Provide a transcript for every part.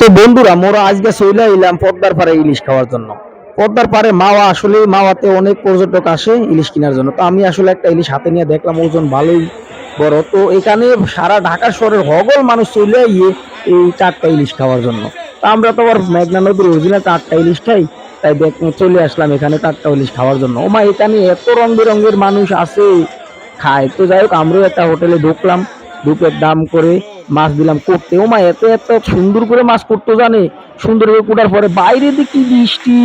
তো বন্ধুরা, মোরা আজকে চলে এলাম পদ্মার পাড়ে ইলিশ খাওয়ার জন্য। পদ্মার পাড়ে মাওয়া আসলে, মাওয়াতে অনেক পর্যটক আসে ইলিশ কেনার জন্য। তো আমি আসলে একটা ইলিশ হাতে নিয়ে দেখলাম, ওজন ভালোই বড়। তো এখানে সারা ঢাকা শহরের হগল মানুষ চলে গিয়ে এই চারটা ইলিশ খাওয়ার জন্য। তো আমরা তো আবার মেঘনা নদীর অরিজিনাল চারটা ইলিশ খাই, তাই দেখ, চলে আসলাম এখানে চারটা ইলিশ খাওয়ার জন্য। ওমা, এখানে এত রং বেরঙের মানুষ আসে খায়। তো যাই হোক, আমরাও একটা হোটেলে ঢুকলাম, ঢুকে দাম করে মাছ দিলাম করতে। ও মা, এত এত সুন্দর করে মাছ করতে জানে। সুন্দর করে কোটার পরে বাইরে দেখি বৃষ্টি।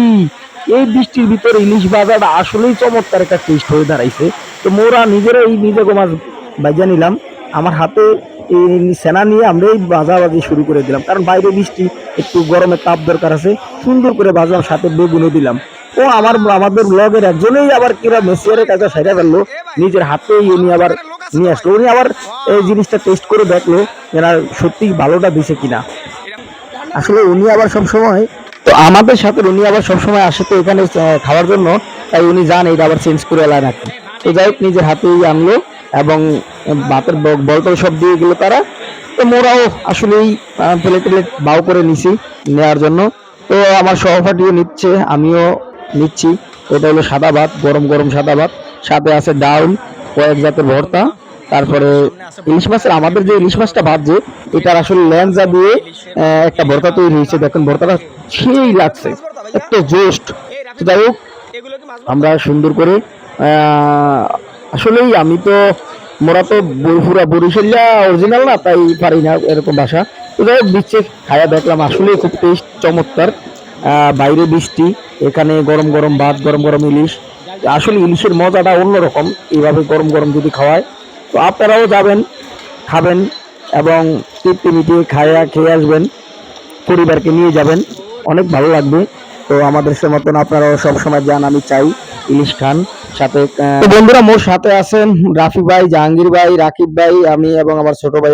এই বৃষ্টির ভিতরে ইলিশ বাজারটা আসলেই চমৎকার একটা টেস্ট হয়ে দাঁড়াইছে। তো মোরা নিজেরা এই নিজেকে মাছ বাজা নিলাম। আমার হাতে এই সেনা নিয়ে আমরা এই বাজাবাজি শুরু করে দিলাম। কারণ বাইরে বৃষ্টি, একটু গরমের তাপ দরকার আছে। সুন্দর করে বাজলাম সাথে বেগুনও দিলাম। ও আমার, আমাদের ব্লগের একজনেই আবার কিরা মেসিয়ারের কাছে সেটা ফেলল। নিজের হাতেই উনি আবার নিয়ে আসলো। উনি আবার এই জিনিসটা টেস্ট করে দেখল এরা সত্যি ভালোটা দিছে কিনা। আসলে উনি আবার সব সময় তো আমাদের সাথে উনি আবার সব সময় আসে তো এখানে খাওয়ার জন্য। তাই উনি জান এটা আবার চেঞ্জ করে এলাই নাকি তো যাই হোক নিজের হাতেই আনলো এবং ভাতের বলটল সব দিয়ে গেলো তারা। তো মোরাও আসলেই প্লেট প্লেট বাউ করে নিছি নেওয়ার জন্য। তো আমার সহপাঠীও নিচ্ছে আমিও নিচ্ছি। এটা হলো সাদা ভাত গরম গরম সাদা ভাত। সাথে আছে ডাউল। কয়েক জাতের ভর্তা, তারপরে ইলিশ মাছের, আমাদের যে ইলিশ মাছটা ভাজছে, এটার আসলে ল্যাংজা দিয়ে একটা ভর্তা তৈরি হয়েছে। দেখেন, ভর্তাটা সেই লাগছে, এত জোস্ট। যাই হোক, আমরা সুন্দর করে আসলেই আমি তো মোরা তো পুরা বরিশাল্লা অরিজিনাল না, তাই পারি না এরকম ভাষা। তো যাই হোক দিচ্ছে খায়া দেখলাম আসলেই খুব টেস্ট চমৎকার। বাইরে বৃষ্টি, এখানে গরম গরম ভাত, গরম গরম ইলিশ। আসলে ইলিশের মজাটা অন্যরকম। এইভাবে গরম গরম যদি খাওয়ায়, তো আপনারাও যাবেন, খাবেন এবং তৃপ্তি মিটিয়ে খায়া খেয়ে আসবেন, পরিবারকে নিয়ে যাবেন। অনেক ভালো লাগবে। তো আমাদের সে মতন আপনারাও সবসময় যান, আমি চাই ইলিশ খান। সাথে বন্ধুরা, মোর সাথে আছেন রাফি ভাই, জাহাঙ্গীর ভাই, রাকিব ভাই, আমি এবং আমার ছোট ভাই